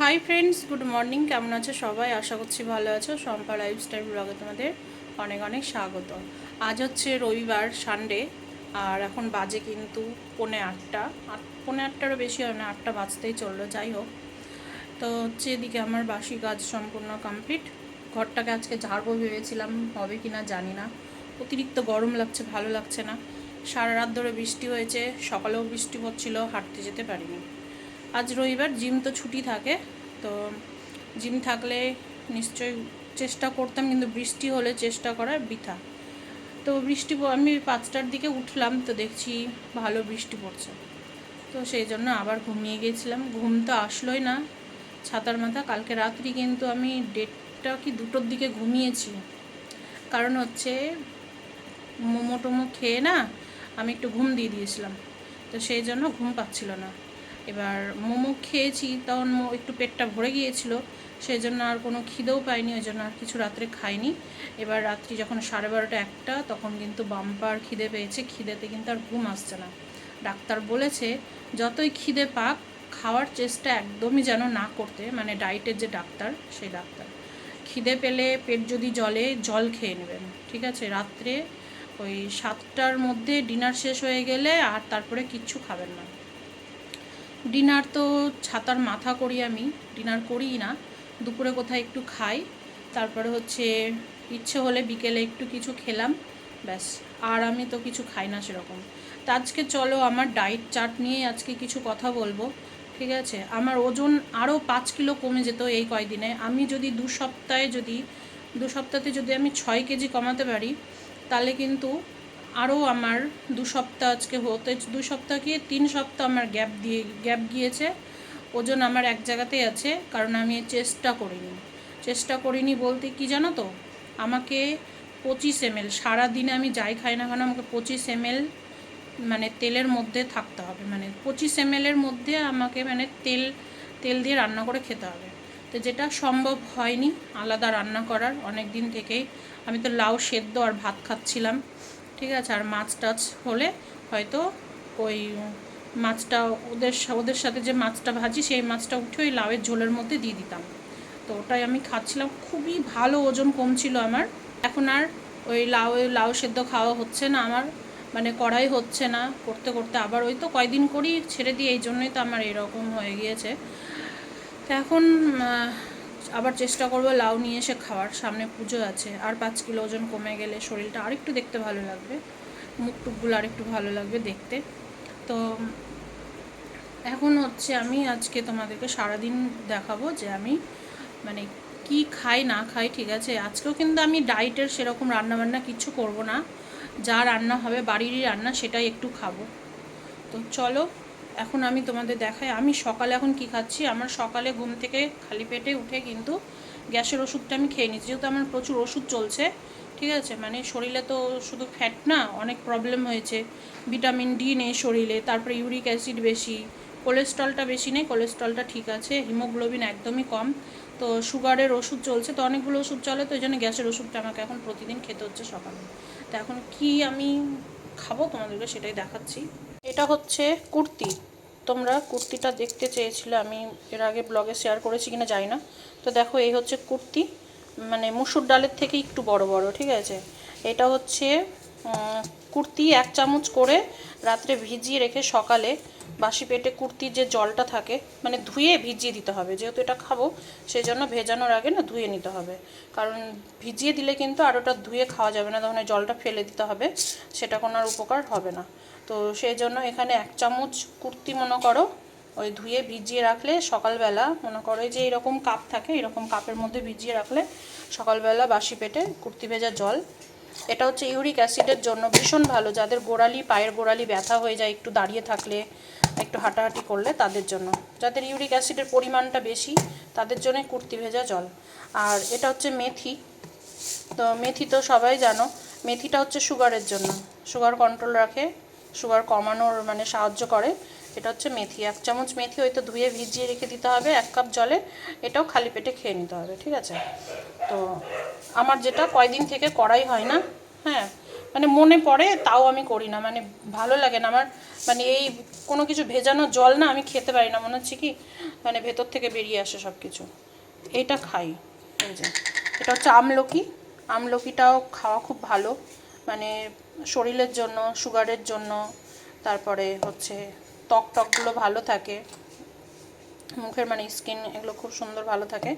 Hi friends good morning কেমন আছো সবাই? আশা করছি ভালো আছো। সম্পা লাইফস্টাইল ব্লগে তোমাদের অনেক অনেক স্বাগত। আজ হচ্ছে রবিবার সানডে আর এখন বাজে কিন্তু পৌনে আটটা। আট পৌনে আটটারও বেশি হয় না, আটটা বাজতেই চলল, যাই হোক। তো হচ্ছে এদিকে আমার বাসি কাজ সম্পূর্ণ কমপ্লিট ঘরটাকে আজকে ঝাড়বো ভেবেছিলাম, হবে কি না জানি না। অতিরিক্ত গরম লাগছে, ভালো লাগছে না। সারা রাত ধরে বৃষ্টি হয়েছে, সকালেও বৃষ্টি হচ্ছিল, হাঁটতে যেতে পারিনি। আজ রবিবার, জিম তো ছুটি থাকে, তো জিম থাকলে নিশ্চয়ই চেষ্টা করতাম, কিন্তু বৃষ্টি হলে চেষ্টা করা বৃথা। তো বৃষ্টি আমি পাঁচটার দিকে উঠলাম, তো দেখছি ভালো বৃষ্টি পড়ছে। তো সেই জন্য আবার ঘুমিয়ে গিয়েছিলাম ঘুম তো আসলোই না, ছাতার মাথা। কালকে রাত্রি কিন্তু আমি ডেটটা কি দুটোর দিকে ঘুমিয়েছি। কারণ হচ্ছে মোমো টোমো খেয়ে না, আমি একটু ঘুম দিয়ে দিয়েছিলাম। তো সেই জন্য ঘুম পাচ্ছিল না। এবার মোমো খেয়েছি, তখন একটু পেটটা ভরে গিয়েছিল সেই জন্য আর কোনো খিদেও পাইনি, ওই জন্য আর কিছু রাত্রে খাইনি। এবার রাত্রি যখন সাড়ে বারোটা একটা, তখন কিন্তু বাম্পার খিদে পেয়েছে, খিদেতে কিন্তু আর ঘুম আসছে না। ডাক্তার বলেছে, যতই খিদে পাক, খাওয়ার চেষ্টা একদমই যেন না করতে মানে ডায়েটের যে ডাক্তার, সেই ডাক্তার। খিদে পেলে পেট যদি জলে জল খেয়ে নেবেন, ঠিক আছে? রাত্রে ওই সাতটার মধ্যে ডিনার শেষ হয়ে গেলে আর তারপরে কিচ্ছু খাবেন না। ডিনার তো ছাতার মাথা করি আমি, ডিনার করিই না। দুপুরে কোথায় একটু খাই, তারপরে হচ্ছে ইচ্ছে হলে বিকেলে একটু কিছু খেলাম, ব্যাস। আর আমি তো কিছু খাই না সেরকম। তা আজকে চলো, আমার ডায়েট চার্ট নিয়ে আজকে কিছু কথা বলব, ঠিক আছে? আমার ওজন আরও পাঁচ কিলো কমে যেত এই কয়দিনে। আমি যদি দু সপ্তাহে যদি, দু সপ্তাহে যদি আমি ছয় কেজি কমাতে পারি, তাহলে কিন্তু আরও আমার দু সপ্তাহ আজকে হতে দু সপ্তাহ কি, তিন সপ্তাহ আমার গ্যাপ দিয়ে গ্যাপ গিয়েছে। ওজন আমার এক জায়গাতেই আছে, কারণ আমি চেষ্টা করিনি। চেষ্টা করিনি বলতে কি জানো তো? আমাকে পঁচিশ এমএল, সারাদিনে আমি যাই খাই না কেন, আমাকে পঁচিশ এমএল মানে তেলের মধ্যে থাকতে হবে। মানে পঁচিশ এমএলের মধ্যে আমাকে মানে তেল তেল দিয়ে রান্না করে খেতে হবে। তো যেটা সম্ভব হয়নি আলাদা রান্না করার অনেক দিন থেকেই। আমি তো লাউ সেদ্ধ আর ভাত খাচ্ছিলাম। ঠিক আছে, আর মাছ টাছ হলে হয়তো ওই মাছটা ওদের ওদের সাথে যে মাছটা ভাজি, সেই মাছটা উঠে ওই লাউয়ের ঝোলের মধ্যে দিয়ে দিতাম। তো ওটাই আমি খাচ্ছিলাম, খুবই ভালো ওজন কমছিল আমার। এখন আর ওই লাউ লাউ সেদ্ধ খাওয়া হচ্ছে না আমার মানে করাই হচ্ছে না, করতে করতে আবার ওই তো কয়দিন করি ছেড়ে দিই, এই জন্যই তো আমার এরকম হয়ে গিয়েছে। তো এখন আবার চেষ্টা করব লাউ নিয়ে এসে খাওয়ার, সামনে পুজো আছে। আর পাঁচ কিলো ওজন কমে গেলে শরীরটা আরেকটু দেখতে ভালো লাগবে। মুখ টুকগুলো আরেকটু ভালো লাগবে দেখতে। তো এখন হচ্ছে আমি আজকে তোমাদেরকে সারাদিন দেখাবো যে আমি মানে কি খাই, না খাই, ঠিক আছে? আজকেও কিন্তু আমি ডায়েটের সেরকম রান্নাবান্না কিছু করব না। যা রান্না হবে, বাড়িরই রান্না সেটাই একটু খাব। তো চলো এখন আমি তোমাদের দেখাই, আমি সকালে এখন কি খাচ্ছি? আমার সকালে ঘুম থেকে খালি পেটে উঠে কিন্তু গ্যাসের ওষুধটা আমি খেয়ে নিচ্ছি। যেহেতু আমার প্রচুর ওষুধ চলছে, ঠিক আছে? মানে শরীরে তো শুধু ফ্যাট না, অনেক প্রবলেম হয়েছে। ভিটামিন ডি নেই শরীরে, তারপরে ইউরিক অ্যাসিড বেশি কোলেস্ট্রলটা বেশি নেই কোলেস্ট্রলটা ঠিক আছে হিমোগ্লোবিন একদমই কম। তো সুগারের ওষুধ চলছে, তো অনেকগুলো ওষুধ চলে, তো ওই জন্য গ্যাসের ওষুধটা আমাকে এখন প্রতিদিন খেতে হচ্ছে সকালে। তো এখন কি আমি খাব তোমাদেরকে সেটাই দেখাচ্ছি। এটা হচ্ছে কুর্তি। তোমরা কুর্তিটা দেখতে চেয়েছিলে, আমি এর আগে ব্লগে শেয়ার করেছি কিনা জানি না। তো দেখো, এই হচ্ছে কুর্তি। মানে মুসুর ডালের থেকে একটু বড় বড়, ঠিক আছে? এটা হচ্ছে কুর্তি এক চামচ করে রাত্রে ভিজিয়ে রেখে সকালে বাসি পেটে কুর্তির যে জলটা থাকে মানে ধুয়ে ভিজিয়ে দিতে হবে। যেহেতু এটা খাব সেই জন্য ভেজানোর আগে না ধুয়ে নিতে হবে। কারণ ভিজিয়ে দিলে কিন্তু আর ওটা ধুয়ে খাওয়া যাবে না, তখন জলটা ফেলে দিতে হবে, সেটা কোনো আর উপকার হবে না। তো সেই জন্য এখানে এক চামচ কুর্তি মনে করো, ওই ধুয়ে ভিজিয়ে রাখলে সকালবেলা মনে করো যে এরকম কাপ থাকে, এরকম কাপের মধ্যে ভিজিয়ে রাখলে সকালবেলা বাসি পেটে কুর্তি ভেজা জল। এটা হচ্ছে ইউরিক অ্যাসিডের জন্য ভীষণ ভালো, যাদের গোড়ালি, পায়ের গোড়ালি ব্যথা হয়ে যায় একটু দাঁড়িয়ে থাকলে, একটু হাঁটাহাঁটি করলে তাদের জন্য। যাদের ইউরিক অ্যাসিডের পরিমাণটা বেশি, তাদের জন্য কুর্তি ভেজা জল। আর এটা হচ্ছে মেথি। তো মেথি তো সবাই জানো, মেথিটা হচ্ছে সুগারের জন্য। সুগার কন্ট্রোল রাখে সুগার কমানোর মানে সাহায্য করে। এটা হচ্ছে মেথি, এক চামচ মেথি হয়তো ধুয়ে ভিজিয়ে রেখে দিতে হবে, এক কাপ জলে এটাও খালি পেটে খেয়ে নিতে হবে, ঠিক আছে? তো আমার যেটা কয়দিন থেকে করাই হয় না হ্যাঁ মানে মনে পড়ে, তাও আমি করি না মানে ভালো লাগে না আমার মানে এই কোনো কিছু ভেজানো জল না আমি খেতে পারি না, মনে হচ্ছে কি মানে ভেতর থেকে বেরিয়ে আসে সব কিছু এইটা খাই, এই যে। এটা হচ্ছে আমলকি, আমলকিটাও খাওয়া খুব ভালো। মানে শরীরের জন্য, সুগারের জন্য, তারপরে হচ্ছে ত্বক টকগুলো ভালো থাকে। মুখের মানে স্কিন এগুলো খুব সুন্দর ভালো থাকে,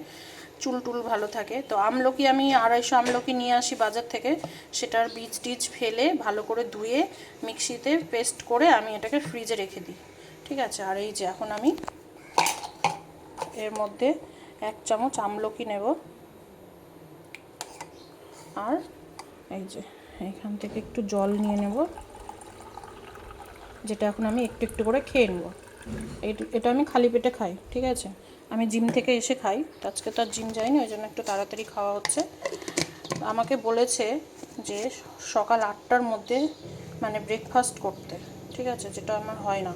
চুল টুল ভালো থাকে। তো আমলকি আমি আড়াইশো আমলকি নিয়ে আসি বাজার থেকে, সেটার বীজ টিজ ফেলে ভালো করে ধুয়ে মিক্সিতে পেস্ট করে আমি এটাকে ফ্রিজে রেখে দিই। ঠিক আছে? আর এই যে এখন আমি এর মধ্যে এক চামচ আমলকি নেব। আর এই যে এখান থেকে একটু জল নিয়ে নেব, যেটা এখন আমি একটু একটু করে খেয়ে নেব। এটা আমি খালি পেটে খাই, ঠিক আছে? আমি জিম থেকে এসে খাই, আজকে তো আর জিম যাইনি, ওই জন্য একটু তাড়াতাড়ি খাওয়া হচ্ছে। আমাকে বলেছে যে সকাল আটটার মধ্যে মানে ব্রেকফাস্ট করতে, ঠিক আছে? যেটা আমার হয় না।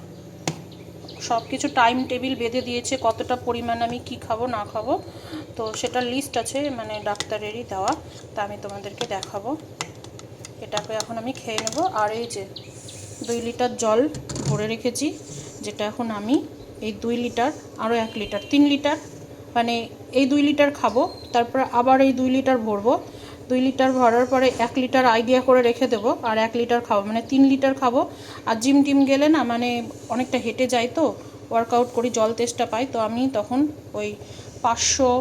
সব কিছু টাইম টেবিল বেঁধে দিয়েছে, কতটা পরিমাণ আমি কি খাব, না খাব, তো সেটা লিস্ট আছে মানে ডাক্তারেরই দেওয়া, তা আমি তোমাদেরকে দেখাবো। এটাকে এখন আমি খেয়ে নেব। আর এই যে দুই লিটার জল ভরে রেখেছি, যেটা এখন আমি এই দুই লিটার, আরও এক লিটার, তিন লিটার মানে এই দুই লিটার খাব, তারপর আবার এই দুই লিটার ভরবো। দুই লিটার ভরার পরে এক লিটার আইডিয়া করে রেখে দেবো, আর এক লিটার খাব মানে তিন লিটার খাব। আর জিম টিম গেলে না মানে অনেকটা হেঁটে যাই তো ওয়ার্কআউট করি, জল তেষ্টা পাই, তো আমি তখন ওই পাঁচশো,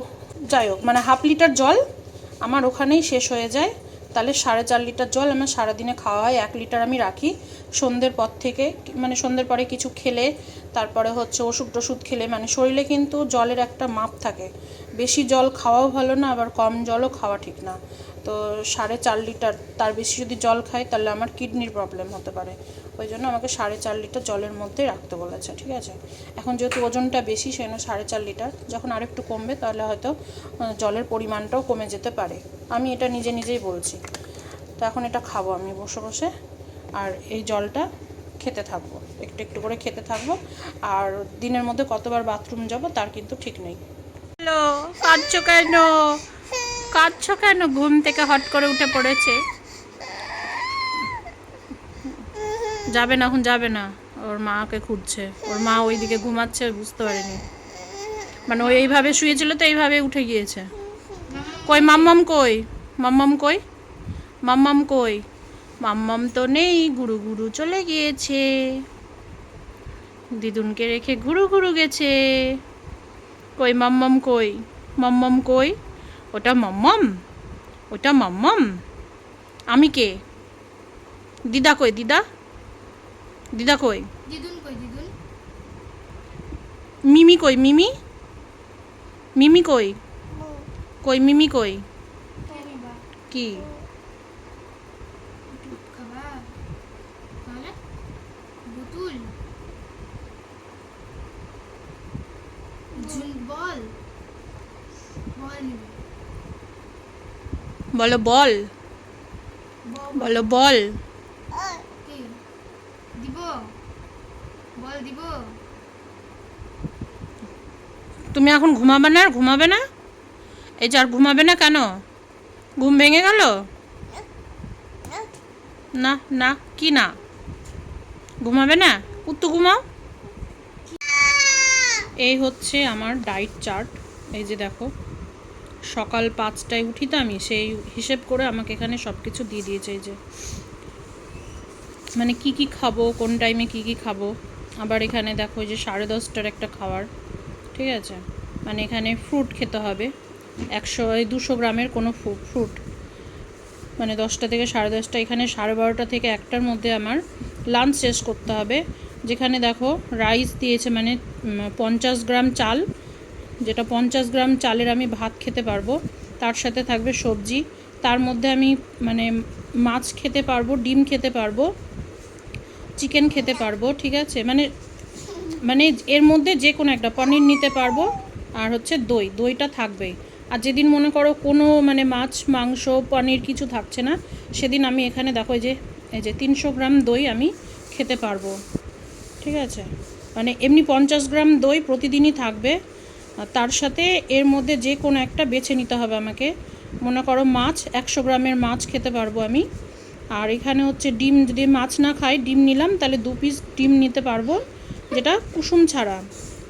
যাই হোক মানে হাফ লিটার জল আমার ওখানেই শেষ হয়ে যায়। তাহলে সাড়ে চার লিটার জল আমার সারাদিনে খাওয়া হয়, এক লিটার আমি রাখি। সন্ধ্যের পর থেকে মানে সন্ধ্যের পরে কিছু খেলে, তারপরে হচ্ছে ওষুধ টষুধ খেলে মানে শরীরে কিন্তু জলের একটা মাপ থাকে। বেশি জল খাওয়াও ভালো না, আবার কম জলও খাওয়া ঠিক না। তো সাড়ে চার লিটার, তার বেশি যদি জল খাই তাহলে আমার কিডনির প্রবলেম হতে পারে। ওই জন্য আমাকে সাড়ে চার লিটার জলের মধ্যে রাখতে বলেছে, ঠিক আছে? এখন যেহেতু ওজনটা বেশি সেজন্য সাড়ে চার লিটার। যখন আরেকটু কমবে তাহলে হয়তো জলের পরিমাণটাও কমে যেতে পারে। আমি এটা নিজে নিজেই বলছি। তো এখন এটা খাব আমি বসে বসে। আর এই জলটা খেতে থাকব, একটু একটু করে খেতে থাকব। আর দিনের মধ্যে কতবার বাথরুম যাব তার কিন্তু ঠিক নেই। হ্যালো কেন? কাঁদছো কেন? ঘুম থেকে হট করে উঠে পড়েছে। যাবে না, এখন যাবে না। ওর মাকে খুঁজছে। ওর মা ওইদিকে ঘুমাচ্ছে, বুঝতে পারেনি। মানে ওই এইভাবে শুয়েছিল তো এইভাবে উঠে গিয়েছে। কই, মাম্মাম কই? মাম্মাম কই? মাম্মাম কই? মাম্মাম তো নেই, গুরু গুরু চলে গিয়েছে। দিদুনকে রেখে ঘুরু ঘুরু গেছে। কই, মাম্মাম কই? মাম্মাম কই? ওটা মাম্মাম ওটা মাম্মাম আমি কে? দিদা কই দিদা? দিদা কই? দিদুন কই দিদুন? মিমি কই মিমি? মিমি কই? কই মিমি কই? কি? বল? বল বলো বল। বল বলো। বল দিব? বল দিব? তুমি এখন ঘুমাবে না? আর ঘুমাবে না? এই যে আর ঘুমাবে না কেন? ঘুম ভেঙে গেল? না না কি না? ঘুমাবে না? উত্তু ঘুমাও। এই হচ্ছে আমার ডাইট চার্ট। এই যে দেখো সকাল পাঁচটায় উঠি তো আমি, সেই হিসেব করে আমাকে এখানে সব কিছু দিয়ে দিয়েছে যে। মানে কি কি খাব, কোন টাইমে কি কি খাব। আবার এখানে দেখো যে সাড়ে দশটার একটা খাবার, ঠিক আছে? মানে এখানে ফ্রুট খেতে হবে। একশো দুশো গ্রামের কোনো ফ্রুট মানে দশটা থেকে সাড়ে দশটা, এখানে সাড়ে বারোটা থেকে একটার মধ্যে আমার লাঞ্চ শেষ করতে হবে। যেখানে দেখো রাইস দিয়েছে মানে পঞ্চাশ গ্রাম চাল যেটা পঞ্চাশ গ্রাম চালের আমি ভাত খেতে পারব, তার সাথে থাকবে সবজি। তার মধ্যে আমি মানে মাছ খেতে পারব, ডিম খেতে পারব, চিকেন খেতে পারব, ঠিক আছে? মানে মানে এর মধ্যে যে কোনো একটা, পনির নিতে পারব আর হচ্ছে দই, দইটা থাকবেই। আর যেদিন মনে করো কোনো মানে মাছ, মাংস, পনির কিছু থাকছে না, সেদিন আমি এখানে দেখো যে, এই যে তিনশো গ্রাম দই আমি খেতে পারব, ঠিক আছে? মানে এমনি পঞ্চাশ গ্রাম দই প্রতিদিনই থাকবে তার সাথে এর মধ্যে যে কোনো একটা বেছে নিতে হবে আমাকে। মনে করো মাছ, একশো গ্রামের মাছ খেতে পারব আমি। আর এখানে হচ্ছে ডিম, যদি মাছ না খাই, ডিম নিলাম, তাহলে দু পিস ডিম নিতে পারব, যেটা কুসুম ছাড়া।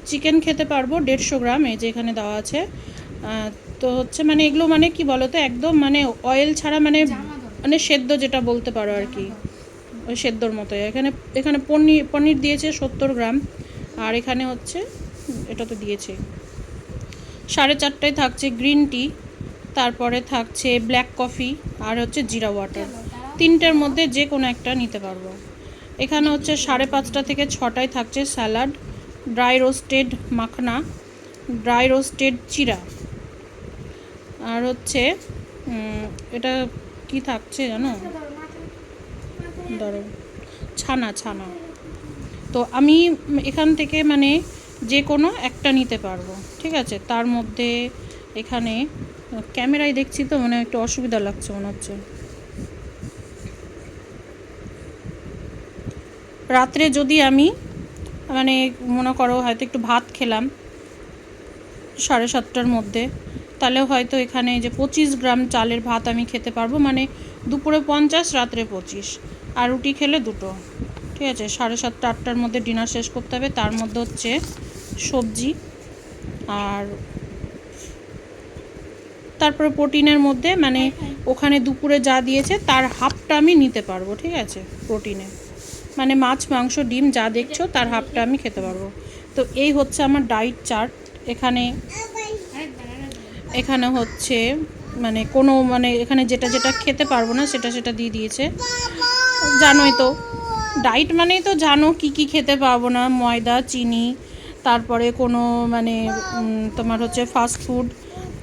চিকেন খেতে পারব দেড়শো গ্রাম, এই যে এখানে দেওয়া আছে। তো হচ্ছে মানে এগুলো মানে কি বলো তো একদম মানে অয়েল ছাড়া মানে মানে সেদ্ধ যেটা বলতে পারো আর কি। ওই সেদ্ধর মতোই। এখানে এখানে পনির পনির দিয়েছে সত্তর গ্রাম। আর এখানে হচ্ছে, এটা তো দিয়েছে। সাড়ে চারটায় থাকছে গ্রিন টি, তারপরে থাকছে ব্ল্যাক কফি আর হচ্ছে জিরা ওয়াটার। তিনটের মধ্যে যে কোনো একটা নিতে পারব। এখানে হচ্ছে সাড়ে পাঁচটা থেকে ছটায় থাকছে salad, dry roasted makhana, dry roasted চিরা। আর হচ্ছে এটা কি থাকছে জানো? ধরো, ছানা ছানা। তো আমি এখান থেকে মানে যে কোনো একটা নিতে পারব, ঠিক আছে? তার মধ্যে এখানে ক্যামেরায় দেখছি তো মানে একটু অসুবিধা লাগছে মনে হচ্ছে। রাত্রে যদি আমি মানে মনে করো হয়তো একটু ভাত খেলাম সাড়ে সাতটার মধ্যে, তাহলে হয়তো এখানে যে পঁচিশ গ্রাম চালের ভাত আমি খেতে পারব মানে দুপুরে পঞ্চাশ, রাত্রে পঁচিশ। আর রুটি খেলে দুটো, ঠিক আছে? সাড়ে সাতটা, আটটার মধ্যে ডিনার শেষ করতে হবে, তার মধ্যে হচ্ছে সবজি আর তারপরে প্রোটিনের মধ্যে মানে ওখানে দুপুরে যা দিয়েছে তার হাফটা আমি নিতে পারব, ঠিক আছে, প্রোটিনে। মানে মাছ, মাংস, ডিম যা দেখছ তার হাফটা আমি খেতে পারব। তো এই হচ্ছে আমার ডাইট চার্ট। এখানে এখানে হচ্ছে মানে কোনো মানে এখানে যেটা যেটা খেতে পারব না সেটা সেটা দিয়ে দিয়েছে। জানোই তো ডাইট মানেই তো জানো কি কি খেতে পারব না, ময়দা, চিনি তারপরে কোনো মানে তোমার হচ্ছে ফাস্ট ফুড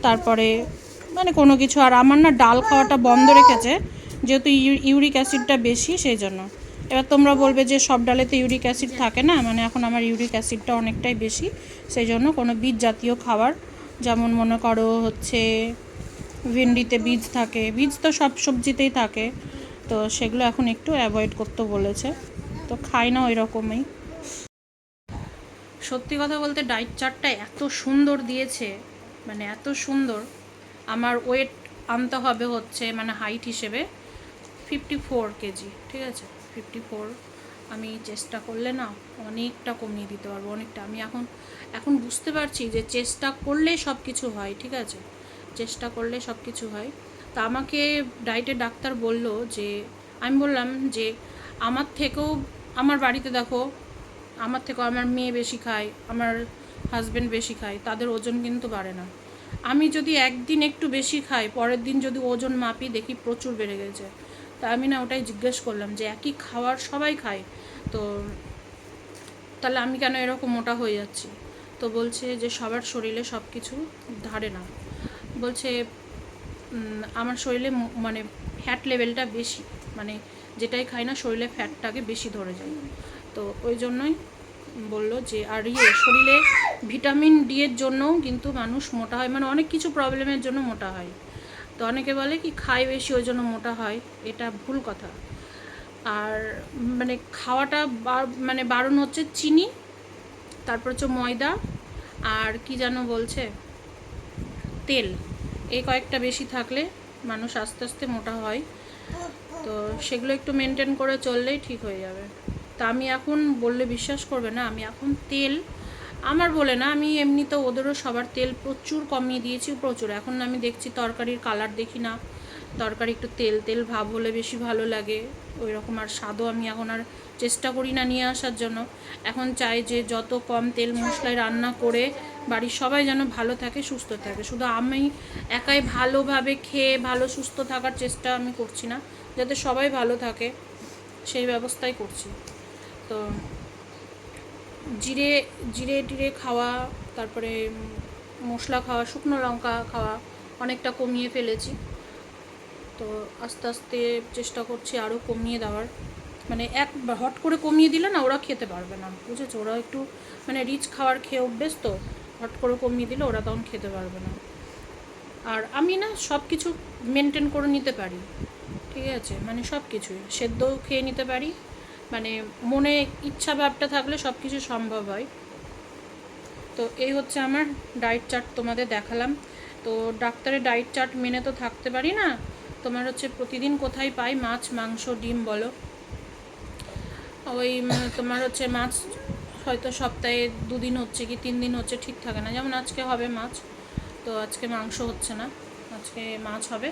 তারপরে মানে কোনো কিছু। আর আমার না ডাল খাওয়াটা বন্ধ রেখেছে, যেহেতু ইউ- ইউরিক অ্যাসিডটা বেশি, সেই জন্য। এবার তোমরা বলবে যে সব ডালে তো ইউরিক অ্যাসিড থাকে না মানে এখন আমার ইউরিক অ্যাসিডটা অনেকটাই বেশি, সেই জন্য কোনো বীজ জাতীয় খাবার, যেমন মনে করো হচ্ছে ভেন্ডিতে বীজ থাকে, বীজ তো সব সবজিতেই থাকে, তো সেগুলো এখন একটু অ্যাভয়েড করতে বলেছে। তো খাই না ওই রকমই। সত্যি কথা বলতে ডাইট চার্টটা এত সুন্দর দিয়েছে মানে এত সুন্দর। আমার ওয়েট আনতে হবে হচ্ছে মানে হাইট হিসেবে ফিফটি ফোর কেজি, ঠিক আছে? ফিফটি ফোর আমি চেষ্টা করলে না অনেকটা কমিয়ে দিতে পারব, অনেকটা। আমি এখন এখন বুঝতে পারছি যে চেষ্টা করলে সব কিছু হয়, ঠিক আছে? চেষ্টা করলে সব কিছু হয়। তা আমাকে ডায়েটের ডাক্তার বলল যে, আমি বললাম যে, আমার থেকেও, আমার বাড়িতে দেখো আমার থেকেও আমার মেয়ে বেশি খায়, আমার হাজব্যান্ড বেশি খায়, তাদের ওজন কিন্তু বাড়ে না। আমি যদি একদিন একটু বেশি খাই, পরের দিন যদি ওজন মাপি, দেখি প্রচুর বেড়ে গেছে। তা আমি না ওটাই জিজ্ঞেস করলাম যে, একই খাওয়ার সবাই খায়? তো তাহলে আমি কেন এরকম মোটা হয়ে যাচ্ছি? তো বলছে যে, সবার শরীরে সব কিছু ধারে না। বলছে আমার শরীরে মানে ফ্যাট লেভেলটা বেশি। মানে যেটাই খাই না, শরীরে ফ্যাটটাকে বেশি ধরে যায়। তো ওই জন্যই বলল যে, আর ইয়ে শরীরে ভিটামিন ডি এর জন্যও কিন্তু মানুষ মোটা হয় মানে অনেক কিছু প্রবলেমের জন্য মোটা হয়। তো অনেকে বলে কি, খায় বেশি, ওই জন্য মোটা হয়, এটা ভুল কথা। আর মানে খাওয়াটা মানে বারণ হচ্ছে চিনি, তারপর হচ্ছে ময়দা, আর কি যেন বলছে, তেল। এই কয়েকটা বেশি থাকলে মানুষ আস্তে আস্তে মোটা হয়। তো সেগুলো একটু মেনটেন করে চললেই ঠিক হয়ে যাবে। তা আমি এখন বললে বিশ্বাস করবে না, আমি এখন তেল, আমার বলে না, আমি এমনি তো ওদেরও সবার তেল প্রচুর কমিয়ে দিয়েছি, প্রচুর। এখন আমি দেখছি তরকারির কালার দেখি না, তরকারি একটু তেল তেল ভাব হলে বেশি ভালো লাগে ওই রকম আর স্বাদও আমি এখন আর চেষ্টা করি না নিয়ে আসার জন্য। এখন চাই যে যত কম তেল মশলায় রান্না করে বাড়ির সবাই যেন ভালো থাকে, সুস্থ থাকে। শুধু আমি একাই ভালোভাবে খেয়ে ভালো, সুস্থ থাকার চেষ্টা আমি করছি না, যাতে সবাই ভালো থাকে, সেই ব্যবস্থাই করছি। তো জিরে জিরে, টিরে খাওয়া, তারপরে মশলা খাওয়া, শুকনো লঙ্কা খাওয়া অনেকটা কমিয়ে ফেলেছি। তো আস্তে আস্তে চেষ্টা করছি আরও কমিয়ে দেওয়ার। মানে এক হট করে কমিয়ে দিলে না ওরা খেতে পারবে না, বুঝেছ? ওরা একটু মানে রিচ খাওয়ার খেয়ে অভ্যেস তো, হট করে কমিয়ে দিলে ওরা তখন খেতে পারবে না। আর আমি না সব কিছু মেনটেন করে নিতে পারি, ঠিক আছে? মানে সব কিছুই সেদ্ধও খেয়ে নিতে পারি মানে মনে ইচ্ছা ভাবটা থাকলে সব কিছু সম্ভব হয়। তো এই হচ্ছে আমার ডায়েট চার্ট তোমাদের দেখালাম। তো ডাক্তারের ডায়েট চার্ট মেনে তো থাকতে পারি না। তোমার হচ্ছে প্রতিদিন কোথায় পাই? মাছ, মাংস, ডিম বলো। ওই তোমার হচ্ছে মাছ হয়তো সপ্তাহে দুদিন হচ্ছে কি তিন দিন হচ্ছে ঠিক থাকে না। যেমন আজকে হবে মাছ, তো আজকে মাংস হচ্ছে না। আজকে মাছ হবে।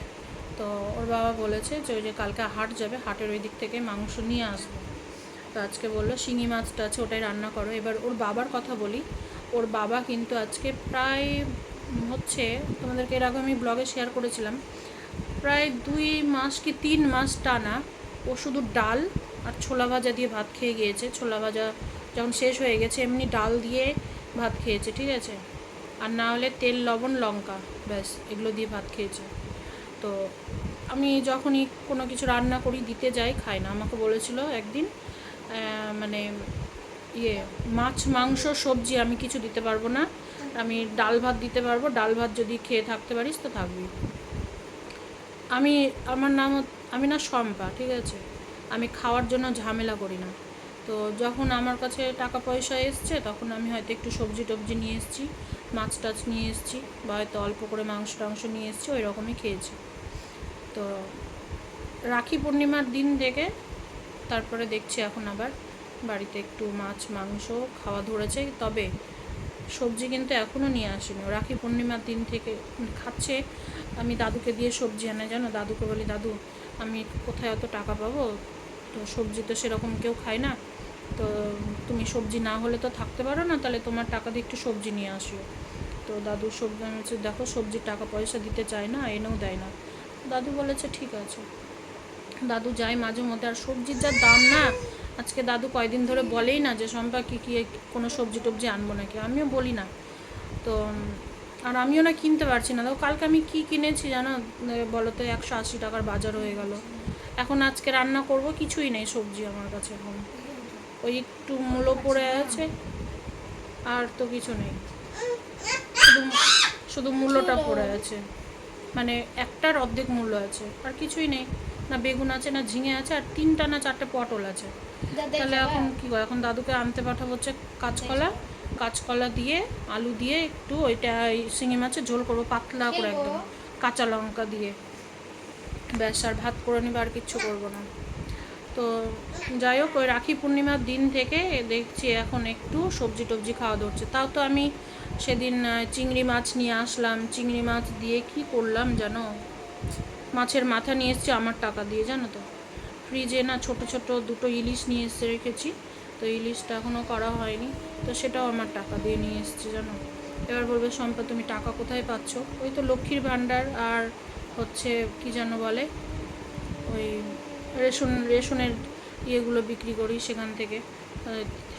তো ওর বাবা বলেছে যে ওই যে কালকে হাট যাবে, হাটের ওই দিক থেকে মাংস নিয়ে আসব। তো আজকে বলল, শিঙি মাছটা আছে, ওটাই রান্না করো। এবার ওর বাবার কথা বলি। ওর বাবা কিন্তু আজকে প্রায় হচ্ছে, তোমাদেরকে এর আগে আমি ব্লগে শেয়ার করেছিলাম, প্রায় দুই মাস কি তিন মাস টানা ও শুধু ডাল আর ছোলা ভাজা দিয়ে ভাত খেয়ে গিয়েছে। ছোলা ভাজা যখন শেষ হয়ে গেছে, এমনি ডাল দিয়ে ভাত খেয়েছে, ঠিক আছে? আর না হলে তেল, লবণ, লঙ্কা, ব্যাস, এগুলো দিয়ে ভাত খেয়েছে। তো আমি যখনই কোনো কিছু রান্না করি, দিতে যাই, খাই না। আমাকে বলেছিল একদিন মানে ইয়ে মাছ, মাংস, সবজি আমি কিছু দিতে পারব না। আমি ডাল ভাত দিতে পারব। ডাল ভাত যদি খেয়ে থাকতে পারিস তো থাকবি। আমি, আমার নাম আমি না শম্পা, ঠিক আছে? আমি খাওয়ার জন্য ঝামেলা করি না। তো যখন আমার কাছে টাকা পয়সা এসছে, তখন আমি হয়তো একটু সবজি টবজি নিয়ে এসেছি, মাছ টাছ নিয়ে এসেছি, বা হয়তো অল্প করে মাংস টাংস নিয়ে এসেছি, ওই রকমই খেয়েছি। তো রাখি পূর্ণিমার দিন থেকে তারপরে দেখছি এখন আবার বাড়িতে একটু মাছ, মাংস খাওয়া ধরেছে। তবে সবজি কিন্তু এখনও নিয়ে আসেনি। রাখি পূর্ণিমার দিন থেকে খাচ্ছে। আমি দাদুকে দিয়ে সবজি আনে, জানো? দাদুকে বলি, দাদু, আমি কোথায় অত টাকা পাবো? তো সবজি তো সেরকম কেউ খায় না। তো তুমি সবজি না হলে তো থাকতে পারো না। তাহলে তোমার টাকা দিয়ে একটু সবজি নিয়ে আসিও। তো দাদু সবজি, আমি দেখো, সবজির টাকা পয়সা দিতে চায় না, এনেও দেয় না। দাদু বলেছে, ঠিক আছে। দাদু যায় মাঝে মধ্যে, আর সবজির যা দাম না, আজকে দাদু কয়দিন ধরে বলেই না যে সম্পা কী কী, কোনো সবজি টবজি আনব নাকি? আমিও বলি না। তো, আর আমিও না কিনতে পারছি না। দেখো, কালকে আমি কি কিনেছি জানো? বলো তো, একশো আশি টাকার বাজার হয়ে গেল। এখন আজকে রান্না করব, কিছুই নেই সবজি আমার কাছে এখন। ওই একটু মূলো পড়ে আছে, আর তো কিছু নেই। শুধু শুধু মূল্যটা পড়ে আছে। মানে একটার অর্ধেক মূল্য আছে, আর কিছুই নেই। না বেগুন আছে না ঝিঙে আছে আর তিনটা না চারটে পটল আছে। তাহলে এখন কি করে এখন দাদুকে আনতে পাঠাবো হচ্ছে কাঁচকলা। কাঁচকলা দিয়ে আলু দিয়ে একটু ওইটা শিঙি মাছের ঝোল করব পাতলা করে একদম। কাঁচা লঙ্কা দিয়ে। ব্যাস আর ভাত করে নিবা আর কিচ্ছু করব না। তো যাই হোক ওই রাখি পূর্ণিমার দিন থেকে দেখছি এখন একটু সবজি টবজি খাওয়া ধরছে তাও তো আমি সেদিন চিংড়ি মাছ নিয়ে আসলাম। চিংড়ি মাছ দিয়ে কি করলাম জানো? মাছের মাথা নিয়ে এসেছি, আমার টাকা দিয়ে, জানো তো। ফ্রিজে না ছোট ছোট দুটো ইলিশ নিয়ে এসে রেখেছি, তো ইলিশটা এখনও করা হয়নি, তো সেটাও আমার টাকা দিয়ে নিয়ে এসেছি, জানো। এবার বলবে সম্পা তুমি টাকা কোথায় পাচ্ছ? ওই তো লক্ষ্মীর ভাণ্ডার আর হচ্ছে, কি যেন বলে, ওই রেশন, রেশনের ইয়েগুলো বিক্রি করি সেখান থেকে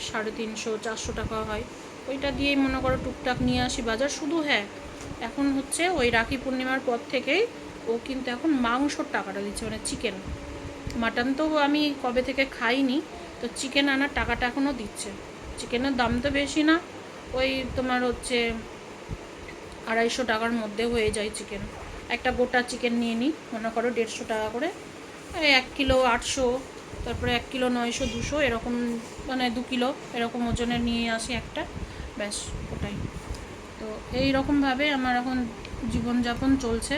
সাড়ে তিনশো, চারশো টাকা হয়। ওইটা দিয়েই মনে করো টুকটাক নিয়ে আসি বাজার। শুধু হ্যাঁ এখন হচ্ছে ওই রাখি পূর্ণিমার পর থেকেই ও কিন্তু এখন মাংসর টাকাটা দিচ্ছে মানে চিকেন মাটন তো আমি কবে থেকে খাইনি, তো চিকেন আনার টাকাটা এখনও দিচ্ছে। চিকেনের দাম তো বেশি না, ওই তোমার হচ্ছে আড়াইশো টাকার মধ্যে হয়ে যায় চিকেন একটা গোটা চিকেন নিয়ে নিই মনে করো দেড়শো টাকা করে। এক কিলো আটশো, তারপরে এক কিলো নয়শো, দুশো, এরকম মানে দু কিলো, এরকম ওজনের নিয়ে আসি একটা। ব্যাস, ওটাই। তো এই রকমভাবে আমার এখন জীবনযাপন চলছে।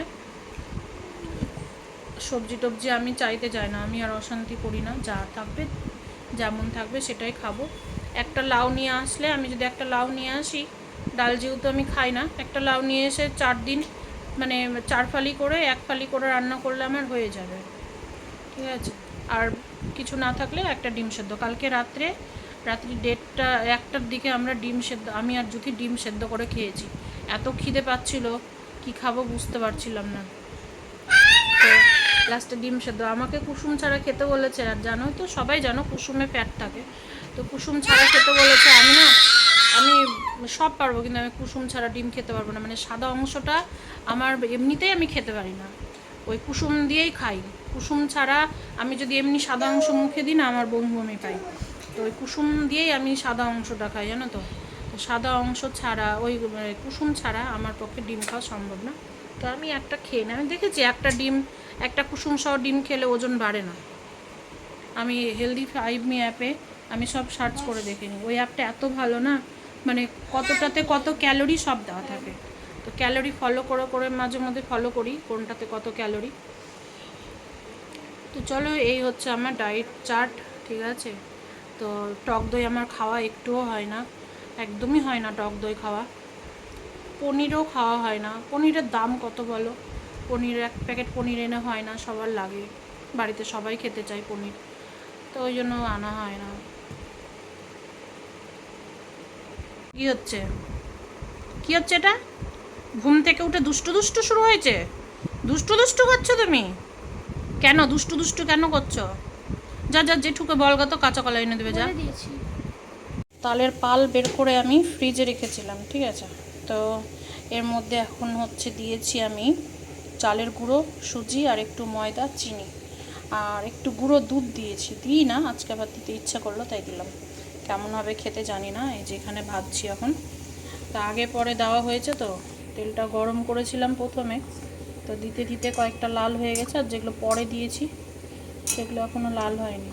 সবজি টবজি আমি চাইতে চাই না, আমি আর অশান্তি করি না, যা থাকবে, যেমন থাকবে সেটাই খাব। একটা লাউ নিয়ে আসলে আমি যদি একটা লাউ নিয়ে আসি, ডাল যেহেতু আমি খাই না, একটা লাউ নিয়ে এসে চার দিন মানে চার ফালি করে, এক ফালি করে রান্না করলে আমার হয়ে যাবে। ঠিক আছে? আর কিছু না থাকলে একটা ডিম সেদ্ধ। কালকে রাত্রে, রাত্রি দেড়টা, একটার দিকে আমরা ডিম সেদ্ধ, আমি আর জুথি ডিম সেদ্ধ করে খেয়েছি। এত খিদে পাচ্ছিল, কি খাব বুঝতে পারছিলাম না। তো লাস্টে ডিম সেদ্ধ। আমাকে কুসুম ছাড়া খেতে বলেছে, আর জানোই তো, সবাই জানো কুসুমে প্যাট থাকে। তো কুসুম ছাড়া খেতে বলেছে, আমি না, আমি সব পারব, কিন্তু আমি কুসুম ছাড়া ডিম খেতে পারব না। মানে সাদা অংশটা আমার এমনিতেই আমি খেতে পারি না। ওই কুসুম দিয়েই খাই। কুসুম ছাড়া আমি যদি এমনি সাদা অংশ মুখে দিই না, আমার বমি বমি পাই তো ওই কুসুম দিয়েই আমি সাদা অংশটা খাই, জানো তো। সাদা অংশ ছাড়া, ওই কুসুম ছাড়া আমার পক্ষে ডিম খাওয়া সম্ভব না। তো আমি একটা খেয়ে নিই আমি দেখেছি একটা ডিম একটা কুসুম সহ ডিম খেলে ওজন বাড়ে না। আমি হেলদি ফাইভ মি অ্যাপে আমি সব সার্চ করে দেখে নিই। ওই অ্যাপটা এত ভালো না মানে কতটাতে কত ক্যালোরি সব দেওয়া থাকে। তো ক্যালোরি ফলো করে করে মাঝে মধ্যে ফলো করি, কোনটাতে কত ক্যালোরি তো চলো, এই হচ্ছে আমার ডায়েট চার্ট ঠিক আছে? তো টক দই আমার খাওয়া একটুও হয় না, একদমই হয় না টক দই খাওয়া। পনিরও খাওয়া হয় না। পনিরের দাম কত বলো? পনির এক প্যাকেট পনির এনে হয় না সবার লাগে। বাড়িতে সবাই খেতে চায় পনির। তো ওই জন্য আনা হয় না। কি হচ্ছে? কি হচ্ছে এটা? ঘুম থেকে উঠে দুষ্টু দুষ্টু শুরু হয়েছে? দুষ্টু দুষ্টু করছ তুমি? কেন দুষ্টু দুষ্টু কেন করছ? যা যা জেঠুকে বলগা তো কাঁচা কলা এনে দেবে যা। দিয়েছি। তালের পাল বের করে আমি ফ্রিজে রেখেছিলাম ঠিক আছে? তো এর মধ্যে এখন হচ্ছে দিয়েছি আমি চালের গুঁড়ো, সুজি আর একটু ময়দা, চিনি। আর একটু গুঁড়ো দুধ দিয়েছি। দিই না, আজকে আবার দিতে ইচ্ছা করল, তাই দিলাম। কেমন হবে খেতে জানি না, এই যে এখানে ভাজছি এখন। তা আগে পরে দেওয়া হয়েছে তো, তেলটা গরম করেছিলাম প্রথমে। তো দিতে দিতে কয়েকটা লাল হয়ে গেছে, আর যেগুলো পরে দিয়েছি, সেগুলো এখনও লাল হয়নি।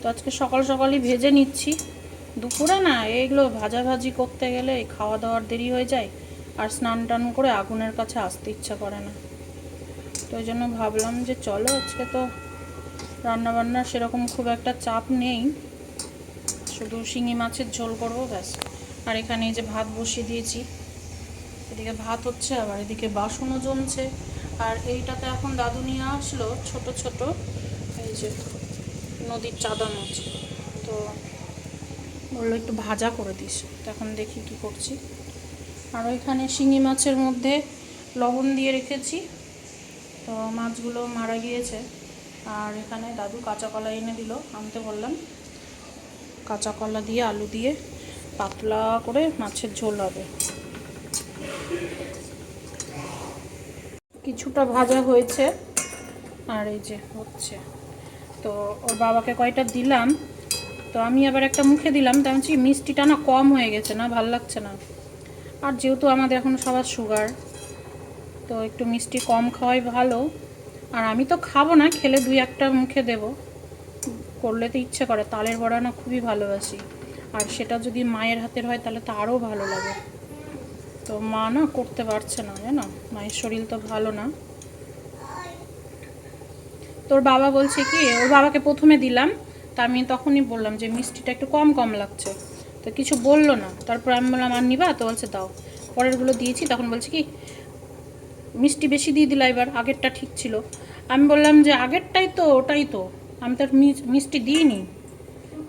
তো আজকে সকাল সকালই ভেজে নিচ্ছি। দুপুরে না, এইগুলো ভাজাভাজি করতে গেলে খাওয়া দাওয়ার দেরি হয়ে যায়। আর স্নান টান করে আগুনের কাছে আসতে ইচ্ছা করে না। তো ওই জন্য ভাবলাম যে চলো আজকে তো রান্নাবান্নার সেরকম খুব একটা চাপ নেই। শুধু শিঙি মাছের ঝোল করব ব্যাস। আর এখানে যে ভাত বসিয়ে দিয়েছি। এদিকে ভাত হচ্ছে, আবার এদিকে বাসনও জমছে। আর এইটাতে এখন দাদু নিয়ে আসলো ছোট ছোট, এই যে নদীর চাঁদা মাছ। তো বলল একটু ভাজা করে দিস। তো এখন দেখি কি করছি। আর ওইখানে শিঙি মাছের মধ্যে লবণ দিয়ে রেখেছি। তো মাছগুলো মারা গিয়েছে। আর এখানে দাদু কাঁচা কলা এনে দিল আনতে বললাম। কাঁচা কলা দিয়ে আলু দিয়ে পাতলা করে মাছের ঝোল হবে। কিছুটা ভাজা হয়েছে আর এই যে হচ্ছে। তো ওর বাবাকে কয়টা দিলাম তো আমি আবার একটা মুখে দিলাম। তো আমি বলছি, মিষ্টিটা না কম হয়ে গেছে না ভালো লাগছে না। আর যেহেতু আমাদের এখন সবার সুগার তো একটু মিষ্টি কম খাওয়াই ভালো। আর আমি তো খাব না, খেলে দুই একটা মুখে দেব। করলে তো ইচ্ছে করে, তালের বড়া না খুবই ভালোবাসি। আর সেটা যদি মায়ের হাতের হয়, তাহলে তো আরও ভালো লাগে। তো মা না করতে পারছে না, জানো? মায়ের শরীর তো ভালো না। তোর বাবা বলছে কি, ওর বাবাকে প্রথমে দিলাম, তা আমি তখনই বললাম যে মিষ্টিটা একটু কম কম লাগছে। তো কিছু বলল না। তারপর আমি বললাম, আর নিবা? তো বলছে, দাও। পরেরগুলো দিয়েছি, তখন বলছে কি, মিষ্টি বেশি দিয়ে দিলা এবার, আগেরটা ঠিক ছিল। আমি বললাম যে, আগেরটাই তো, ওটাই তো। আমি তো আর মি- মিষ্টি দিইনি।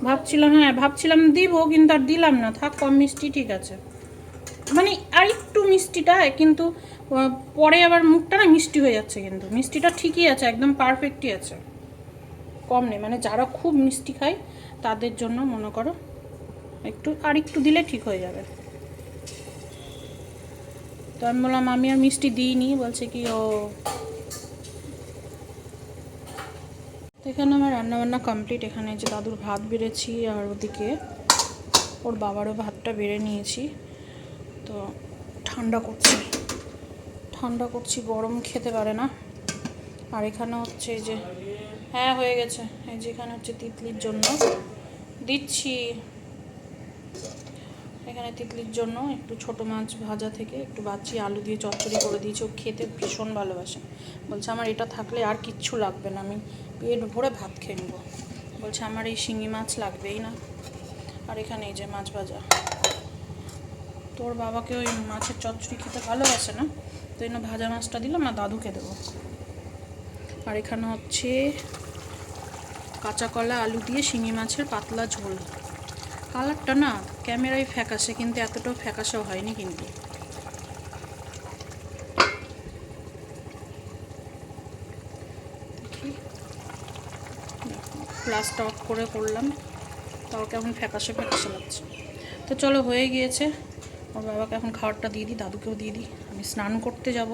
ভাবছিলাম হ্যাঁ ভাবছিলাম দিব, কিন্তু আর দিলাম না। থাক, কম মিষ্টি ঠিক আছে। মানে আর একটু মিষ্টিটা, কিন্তু পরে আবার মুখটা না মিষ্টি হয়ে যাচ্ছে কিন্তু। মিষ্টিটা ঠিকই আছে, একদম পারফেক্টই আছে। কম নেই মানে যারা খুব মিষ্টি খায়, তাদের জন্য মনে করো একটু আর একটু দিলে ঠিক হয়ে যাবে। তো আমি বললাম, আমি আর মিষ্টি দিইনি। বলছে কি, ও এখানে আমার রান্নাবান্না কমপ্লিট এখানে যে দাদুর ভাত বেড়েছি, আর ওদিকে ওর বাবারও ভাতটা বেড়ে নিয়েছি। তো ঠান্ডা করছি। ঠান্ডা করছি, গরম খেতে পারে না। আর এখানে হচ্ছে যে হ্যাঁ হয়ে গেছে। এই যে এখানে হচ্ছে তিতলির জন্য দিচ্ছি। এখানে তিতলির জন্য একটু ছোট মাছ ভাজা থেকে একটু বাচ্চি আলু দিয়ে চচ্চড়ি করে দিয়েছি। ও খেতে ভীষণ ভালোবাসে। বলছে, আমার এটা থাকলে আর কিচ্ছু লাগবে না, আমি পেট ভরে ভাত খেয়ে নেব। বলছে, আমার এই শিঙি মাছ লাগবেই না। আর এখানে এই যে মাছ ভাজা। তোর বাবাকে ওই মাছের চচ্চড়ি খেতে ভালোবাসে না? তো এই ভাজা মাছটা দিলাম, আর দাদুকে দেবো। আর এখানে হচ্ছে কাঁচা কলা, আলু দিয়ে শিঙি মাছের পাতলা ঝোল। কালারটা না ক্যামেরায় ফ্যাকাশে, কিন্তু এতটাও ফ্যাকাশেও হয়নি কিন্তু। প্লাসটা অফ করে করলাম। তাও কেমন ফ্যাকাশে ফ্যাকাশে লাগছে। তো চলো হয়ে গিয়েছে। ওর বাবাকে এখন খাবারটা দিয়ে দিই, দাদুকেও দিয়ে দিই। আমি স্নান করতে যাব।